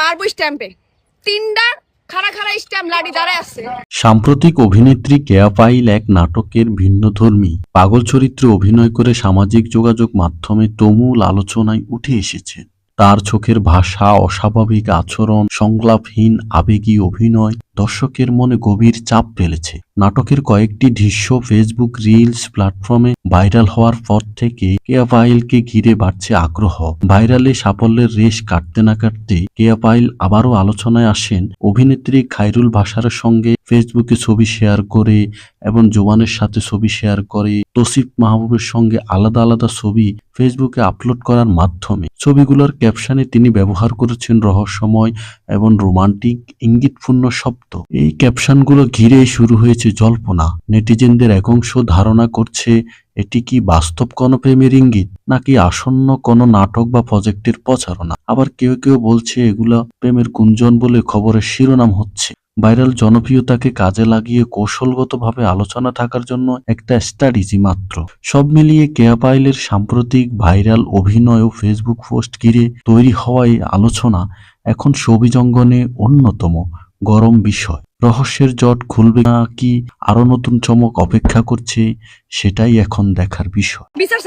মারবো স্ট্যাম্পে। তিনটা স্ট্যাম্প লাড়ি দাঁড়ায় আছে। সাম্প্রতিক অভিনেত্রী কেয়া পাইল এক নাটকের ভিন্ন ধর্মী। পাগল চরিত্রে অভিনয় করে সামাজিক যোগাযোগ মাধ্যমে তমুল আলোচনায় উঠে এসেছেন। তার চোখের ভাষা, অস্বাভাবিক আচরণ, সংলাপহীন, আবেগী অভিনয় দর্শকের মনে গভীর চাপ ফেলেছে। নাটকের কয়েকটি দৃশ্য ফেসবুক রিলস প্ল্যাটফর্মে ভাইরাল হওয়ার পর থেকে কেয়া পাইলকে ঘিরে বাড়ছে আগ্রহ। ভাইরালে সাফল্যের রেশ কাটতে না কাটতে কেয়া পাইল আবারও আলোচনায় আসেন অভিনেত্রী খাইরুল ভাষার সঙ্গে। ফেসবুকে ছবি শেয়ার করে এবং জোবানের সাথে ছবি শেয়ার করে। তসিফ মাহবুবের সঙ্গে আলাদা আলাদা ছবি ফেসবুকে আপলোড করার মাধ্যমে। ছবিগুলোর ক্যাপশনে তিনি ব্যবহার করেছেন রহস্যময় এবং রোমান্টিক ইঙ্গিতপূর্ণ শব্দ। এই ক্যাপশনগুলো ঘিরে শুরু হয়েছে জল্পনা। নেটিজেনদের একাংশ ধারণা করছে, এটি কি বাস্তব কোনো প্রেমের ইঙ্গিত, নাকি আসন্ন কোনো নাটক বা প্রজেক্টের প্রচারণা? আবার কেউ কেউ বলছে, এগুলো প্রেমের গুঞ্জন বলে খবরের শিরোনাম হচ্ছে। ভাইরাল জনপ্রিয়তাকে কাজে লাগিয়ে কৌশলগতভাবে আলোচনা থাকার জন্য একটা স্ট্র্যাটেজি মাত্র। সব মিলিয়ে কেয়া পাইলের সাম্প্রতিক ভাইরাল অভিনয় ও ফেসবুক পোস্ট ঘিরে তৈরি হওয়া এই আলোচনা এখন ছবিজঙ্গনে অন্যতম গরম বিষয়। রহস্যের জট খুলবে না কি আরও নতুন চমক অপেক্ষা করছে সেটাই এখন দেখার বিষয়। বিচার